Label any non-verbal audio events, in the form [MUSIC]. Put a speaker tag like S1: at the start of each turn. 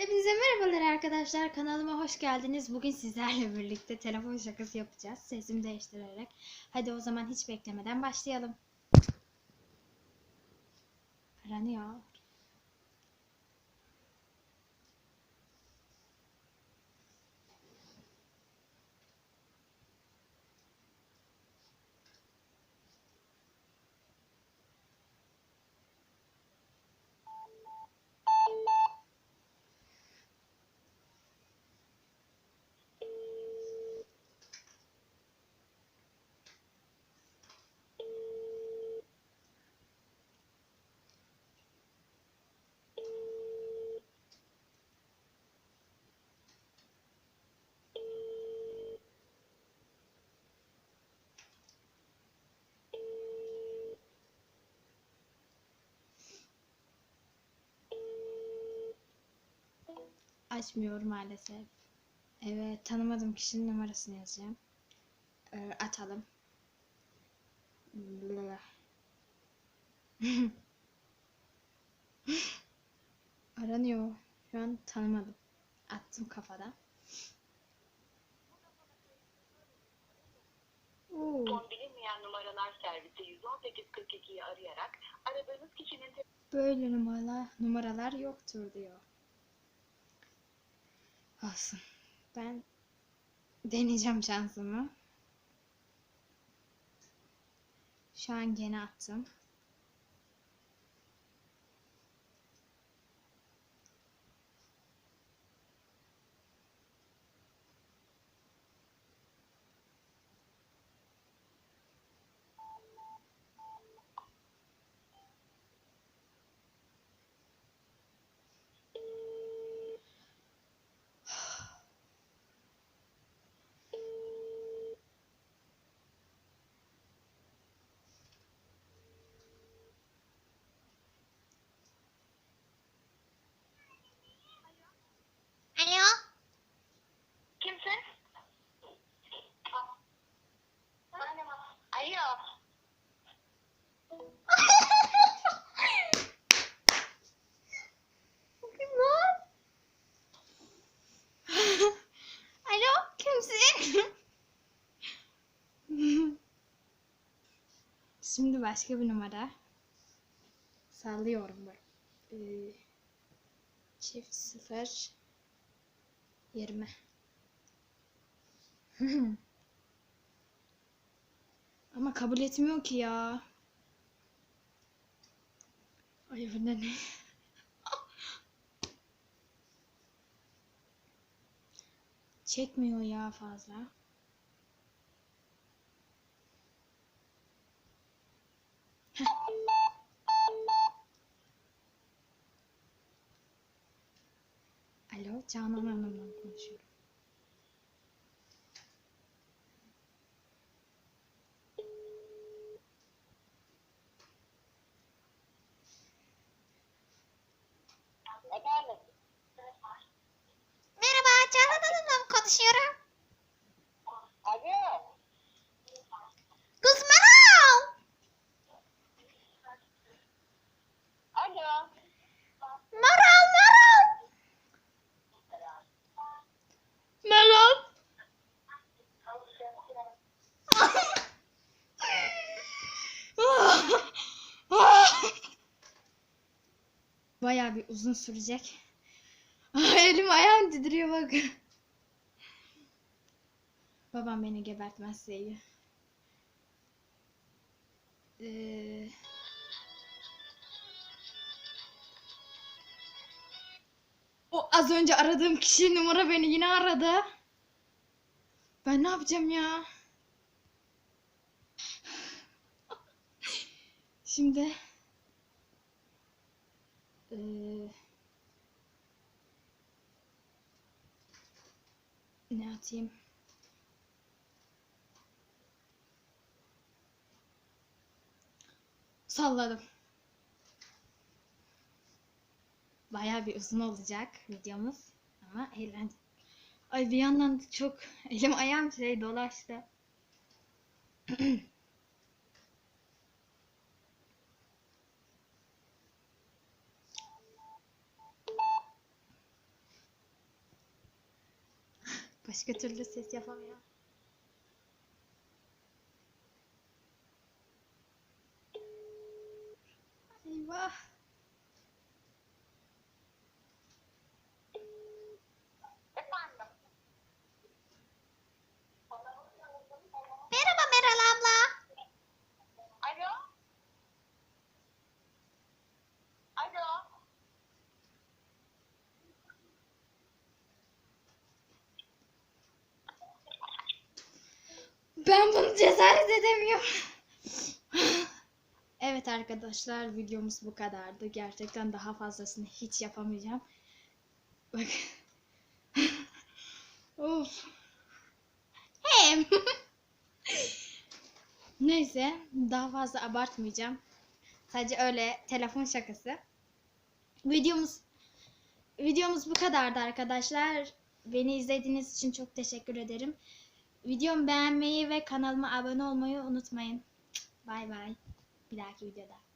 S1: Hepinize merhabalar arkadaşlar. Kanalıma hoş geldiniz. Bugün sizlerle birlikte telefon şakası yapacağız. Sesimi değiştirerek. Hadi o zaman hiç beklemeden başlayalım. Aranıyor. Açmıyor maalesef. Evet, tanımadığım kişinin numarasını yazacağım. Ee, atalım. [LAUGHS] Aranıyor. Şu an tanımadım. Attım. Oo.
S2: Bilinmeyen numaralar servisi 11842'yi arayarak aradığınız kişinin
S1: Böyle numaralar, numaralar yoktur diyor. Olsun. Ben deneyeceğim şansımı. Şu an gene attım. Şimdi başka bir numara. Sallıyorum bak. Ee, çift sıfır yirmi. [LAUGHS] Ama kabul etmiyor ki ya. Ay bu ne? [LAUGHS] Çekmiyor ya fazla.
S3: 家
S2: 慢
S3: 慢慢
S2: 慢
S3: 过去
S1: 了。Bayağı bir uzun sürecek. [LAUGHS] Elim ayağım titriyor bak. Babam beni gebertmezse iyi. Ee, o az önce aradığım kişi numara beni yine aradı. Ben ne yapacağım ya? [LAUGHS] Şimdi eee, ne atayım? Salladım. Bayağı bir uzun olacak videomuz ama eğlenceli. Ay bir yandan da çok elim ayağım şey dolaştı. [CLEARS THROAT] Başka türlü ses yapamıyorum. Ben bunu cesaret edemiyorum. evet arkadaşlar videomuz bu kadardı. Gerçekten daha fazlasını hiç yapamayacağım. Bak. [LAUGHS] of. Hem. [LAUGHS] Neyse daha fazla abartmayacağım. Sadece öyle telefon şakası. Videomuz videomuz bu kadardı arkadaşlar. Beni izlediğiniz için çok teşekkür ederim. Videomu beğenmeyi ve kanalıma abone olmayı unutmayın. Bay bay. Bir dahaki videoda.